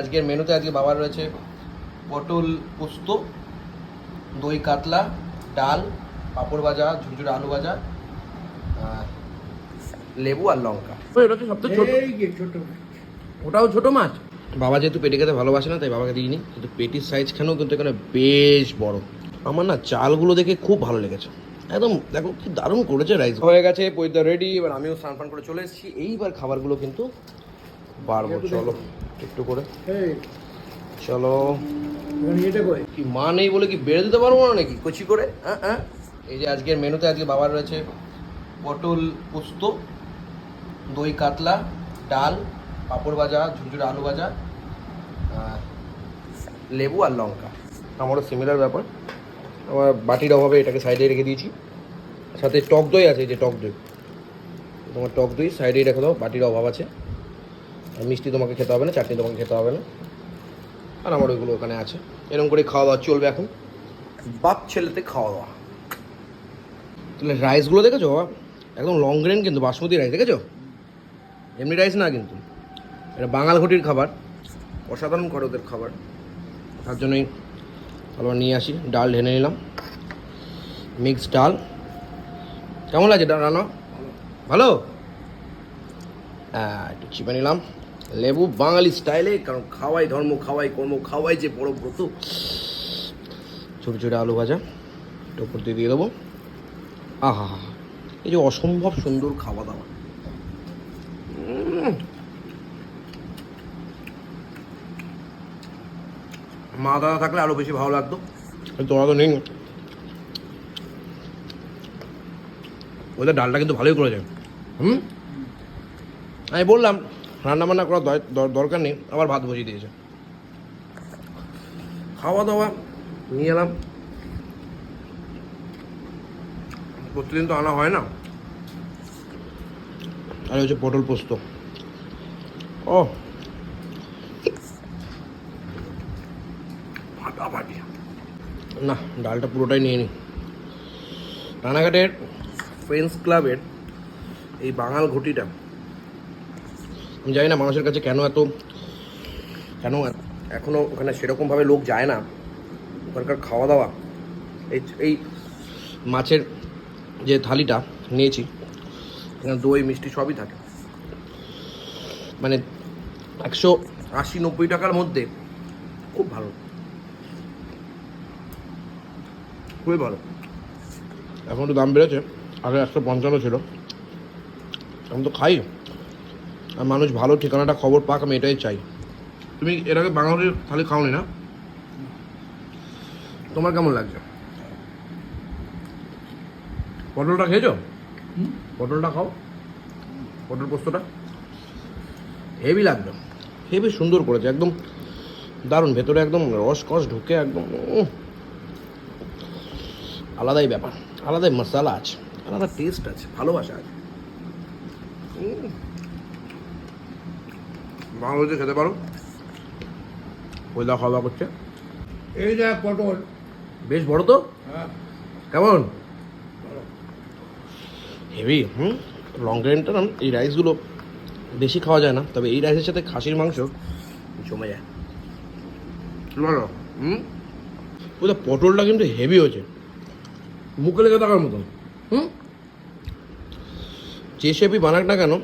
আজকের মেনুতে আজকে বাবার রয়েছে পটল পোস্ত দই কাতলা ডাল পাঁপড় ভাজা ঝুরঝুরে আলু ভাজা লেবু আর লঙ্কা। তো সবচেয়ে ছোট। ওটাও ছোট মাছ? বাবা যেহেতু পেটি খেতে ভালোবাসে না তাই বাবাকে দিইনি। কিন্তু পেটির সাইজ খানেও কিন্তু এখানে বেশ বড়। আমার না চালগুলো দেখে খুব ভালো লেগেছে। একদম দেখো কি দারুণ করেছে রাইস হয়ে গেছে পৈতা রেডি এবার আমিও স্নান ফান করে চলে এসেছি। এইবার খাবারগুলো কিন্তু বাড়বো চলো। একটু করে। চলো। কি মা নেই বলে কি বেড়ে দিতে পারব না নাকি? কচি করে হ্যাঁ হ্যাঁ? এই যে আজকের মেনুতে আজকে বাবার রয়েছে পটল পোস্ত দই কাতলা ডাল পাঁপড় ভাজা ঝুরঝুরে আলু ভাজা লেবু আর লঙ্কা। আমারও সিমিলার ব্যাপার। আমার বাটির অভাবে এটাকে সাইডে রেখে দিয়েছি। সাথে টক দই আছে এই যে টক দই। তোমার টক দই সাইডেই রেখে দাও বাটির অভাব আছে। মিষ্টি তোমাকে খেতে হবে না চাটনি তোমাকে খেতে হবে না। আর আমার ওইগুলো ওখানে আছে। এরকম করে খাওয়া দাওয়া চলবে এখন। বাপ ছেলেতে খাওয়া দাওয়া। তাহলে রাইসগুলো দেখেছ বাবা? একদম লং গ্রেন কিন্তু বাসমতি রাইস দেখেছ? এমনি রাইস না কিন্তু। এটা বাঙাল ঘটির খাবার অসাধারণ করে ওদের খাবার। তার জন্যই আবার নিয়ে আসি ডাল ঢেনে নিলাম। মিক্সড ডাল। কেমন লাগছে ডাল রান্না? ভালো? হ্যাঁ একটু চিপে নিলাম। লেবু বাঙালি স্টাইলে, কারণ খাওয়াই ধর্ম, খাওয়াই কর্ম, খাওয়াই যে বড় ব্রত। ছোটো ছোটো আলু ভাজা, একটু উপর দিয়ে দিয়ে দেবো। আহা, এই যে অসম্ভব সুন্দর খাওয়া দাওয়া। মা দাদা থাকলে আরও বেশি ভালো লাগতো। তোরা তো নেই। ওদের ডালটা কিন্তু ভালোই করেছে। হুম? আমি বললাম রান্না বান্না করার দর- দর- দরকার নেই, আবার ভাত বসিয়ে দিয়েছে। খাওয়া দাওয়া নিয়ে এলাম। প্রতিদিন তো আনা হয় না। আর হচ্ছে পটল পোস্ত। ও। না, ডালটা পুরোটাই নিয়ে নিই রানাঘাটের ফ্রেন্ডস ক্লাবের এই বাঙাল ঘটিটা আমি জানি না মানুষের কাছে কেন এত কেন এখনও ওখানে সেরকমভাবে লোক যায় না। ওখানকার খাওয়া দাওয়া এই এই মাছের যে থালিটা নিয়েছি, এখানে দই, মিষ্টি সবই থাকে। মানে একশো আশি নব্বই টাকার মধ্যে খুব ভালো। খুবই ভালো। এখন একটু দাম বেড়েছে, আগে একশো পঞ্চান্ন ছিল। এখন তো খাই। আর মানুষ ভালো ঠিকানাটা খবর পাক আমি এটাই চাই। তুমি এর আগে বাঙালির থালি খাওনি না? তোমার কেমন লাগছে? পটলটা খেয়েছো? পটলটা খাও। পটল পোস্তটা। হেভি লাগবে। হেভি সুন্দর করেছে একদম দারুণ। ভেতরে একদম রস কস ঢুকে একদম। আলাদাই ব্যাপার আলাদাই মশলা আছে আলাদা টেস্ট আছে ভালোবাসা আছে। বাংলাদেশে খেতে পারো। পয়লা খাওয়া দাওয়া করছে? এই যা পটল। বেশ বড় তো? হ্যাঁ। কেমন? হেভি হুম? লং গ্রেনটা না এই রাইসগুলো বেশি খাওয়া যায় না। তবে এই রাইসের সাথে খাসির মাংস জমে যায়। বলো? হুম? ওটা পটলটা কিন্তু হেভি হয়েছে। মুখে লেগে থাকার মতন। হুম? যে শেপই বানাক না কেন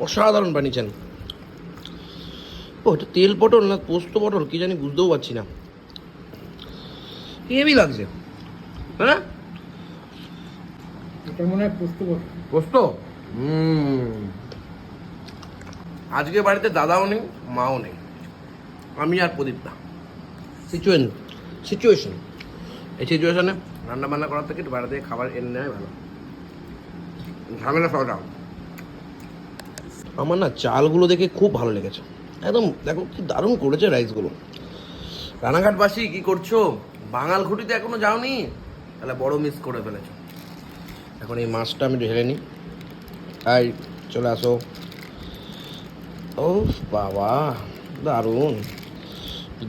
অসাধারণ বানিয়েছেন। ও এটা তেল পটল না পোস্ত পটল? কি জানি বুঝতেও পারছি না। হেভি লাগছে। হ্যাঁ এটা মনে হয় পোস্ত আজকে বাড়িতে দাদাও নেই মাও নেই। আমি আর প্রদীপ না। সিচুয়েশন সিচুয়েশন এই সিচুয়েশনে রান্না বান্না করার থেকে একটু বাইরে থেকে খাবার এনে নেওয়াই ভালো। ঝামেলা সবটা আমার না চালগুলো দেখে খুব ভালো লেগেছে। একদম দেখো কি দারুণ করেছে রাইসগুলো রানাঘাটবাসী কি করছ? বাঙাল খুঁটিতে এখনও যাওনি? তাহলে বড় মিস করে ফেলেছো। এখন এই মাছটা আমি ঢেলে নিই। আই চলে আসো। ও বাবা দারুণ।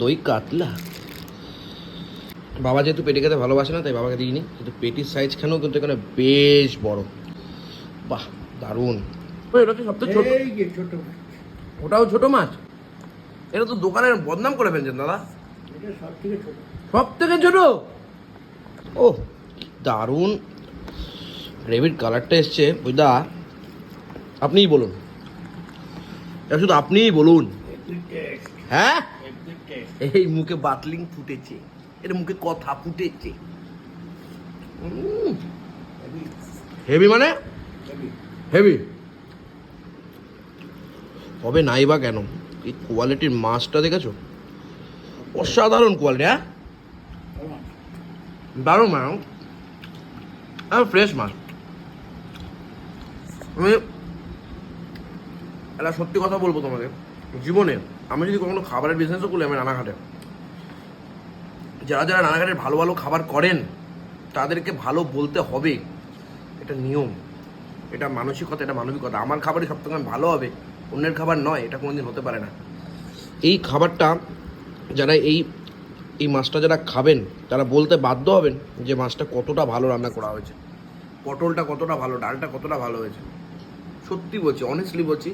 দই কাতলা। বাবা যেহেতু পেটে খেতে ভালোবাসে না তাই বাবাকে দিইনি। কিন্তু পেটির সাইজ খানেও কিন্তু এখানে বেশ বড়। বাহ দারুণ। এটা তো সবচেয়ে ছোট? ছোট ওটাও ছোট মাছ? এটা তো দোকানের বদনাম করে ফেলছেন দাদা। সব থেকে ছোট। সব ও দারুণ। গ্রেভির কালারটা এসছে বুঝদা আপনিই বলুন। এটা শুধু আপনিই বলুন। হ্যাঁ? এই মুখে বাতলিং ফুটেছে। এটা মুখে কথা ফুটেছে। হেভি মানে? হেভি হবে নাই বা কেন? এই কোয়ালিটির মাছটা দেখেছ? অসাধারণ কোয়ালিটি হ্যাঁ? দারুণ ম্যাডাম হ্যাঁ? ফ্রেশ মাছ। আমি একটা সত্যি কথা বলব তোমাকে জীবনে আমি যদি কখনো খাবারের বিজনেসও করি, আমি রানাঘাটে যারা যারা রানাঘাটের ভালো ভালো খাবার করেন, তাদেরকে ভালো বলতে হবে। এটা নিয়ম। এটা মানসিকতা, এটা মানবিকতা। আমার খাবারই সব ভালো হবে। অন্যের খাবার নয় এটা কোনোদিন হতে পারে না। এই খাবারটা যারা এই এই মাছটা যারা খাবেন তারা বলতে বাধ্য হবেন যে মাছটা কতটা ভালো রান্না করা হয়েছে। পটলটা কতটা ভালো ডালটা কতটা ভালো হয়েছে। সত্যি বলছি অনেস্টলি বলছি।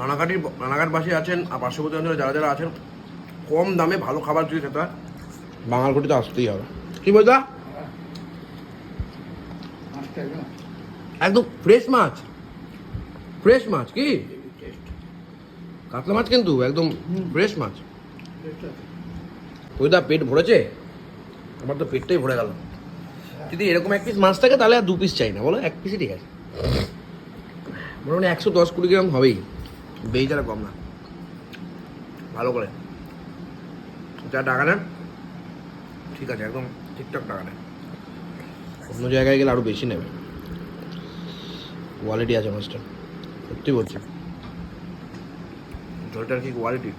রানাঘাটির রানাঘাটবাসী আছেন আর পার্শ্ববর্তী অঞ্চলে যারা যারা আছেন কম দামে ভালো খাবার যদি খেতে হয়। বাঙালঘটিতে আসতেই হবে। কি বলতা একদম ফ্রেশ মাছ। ফ্রেশ মাছ কি? কাতলা মাছ কিন্তু একদম ফ্রেশ মাছ। আছে ওইদা পেট ভরেছে? আমার তো পেটটাই ভরে গেল। যদি এরকম এক পিস মাছ থাকে, তাহলে আর দু পিস চাই না, বলো? এক পিসই ঠিক আছে। মোটামুটি একশো দশ কুড়ি গ্রাম হবেই। বেইজারা কম না। ভালো করে। যা টাকা নেন ঠিক আছে, একদম ঠিকঠাক টাকা নেন অন্য জায়গায় গেলে আরও বেশি নেবে। কোয়ালিটি আছে মাছটা। সত্যি বলছি। জলটার কি কোয়ালিটি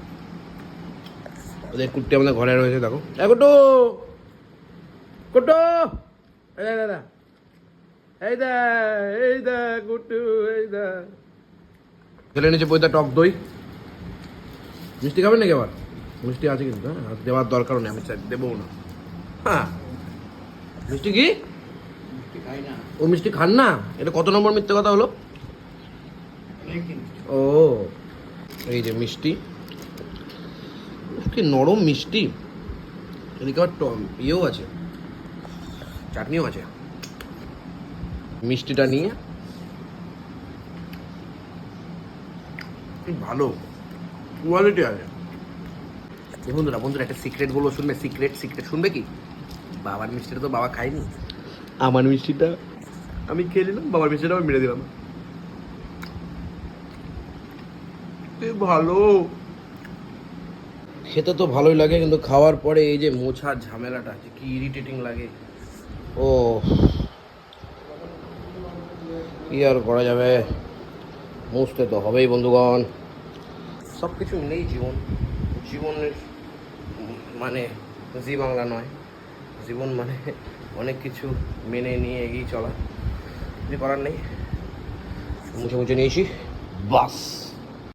ওদের কুট্টি আমাদের ঘরে রয়েছে দেখো। এ কুট্টু! কুট্টু! এই দা দাদা এই দা এই দা কুট্টু এই দা ছেলে নিচে পয়দা টক দই। মিষ্টি খাবেন নাকি আবার? মিষ্টি আছে কিন্তু হ্যাঁ দেওয়ার দরকার নেই আমি চাই দেবো না। হ্যাঁ। মিষ্টি কি? ও মিষ্টি খান না? এটা কত নম্বর মিথ্যে কথা হলো? ও এই যে মিষ্টি। কি নরম মিষ্টি। এদিকে আবার ট- ইয়েও আছে। চাটনিও আছে। মিষ্টিটা নিয়ে। ভালো। কোয়ালিটি আছে। বন্ধুরা বন্ধুরা একটা সিক্রেট বলব শুনবে? সিক্রেট সিক্রেট শুনবে কি? বাবার মিষ্টিটা তো বাবা খায়নি। আমার মিষ্টিটা। আমি খেয়ে নিলাম, বাবার মিষ্টিটা আমি মেরে দিলাম। ভালো। খেতে তো ভালোই লাগে, কিন্তু খাওয়ার পরে এই যে মোছার ঝামেলাটা, যে কি ইরিটেটিং লাগে। ও, কি আর করা যাবে? মুছতে তো হবেই, বন্ধুগণ। সব কিছু মিলেই জীবন। জীবনের মানে জি বাংলা নয়। জীবন মানে অনেক কিছু মেনে নিয়ে এগিয়ে চলা। কিছু করার নেই। মুছে মুছে নিয়েছি। বাস।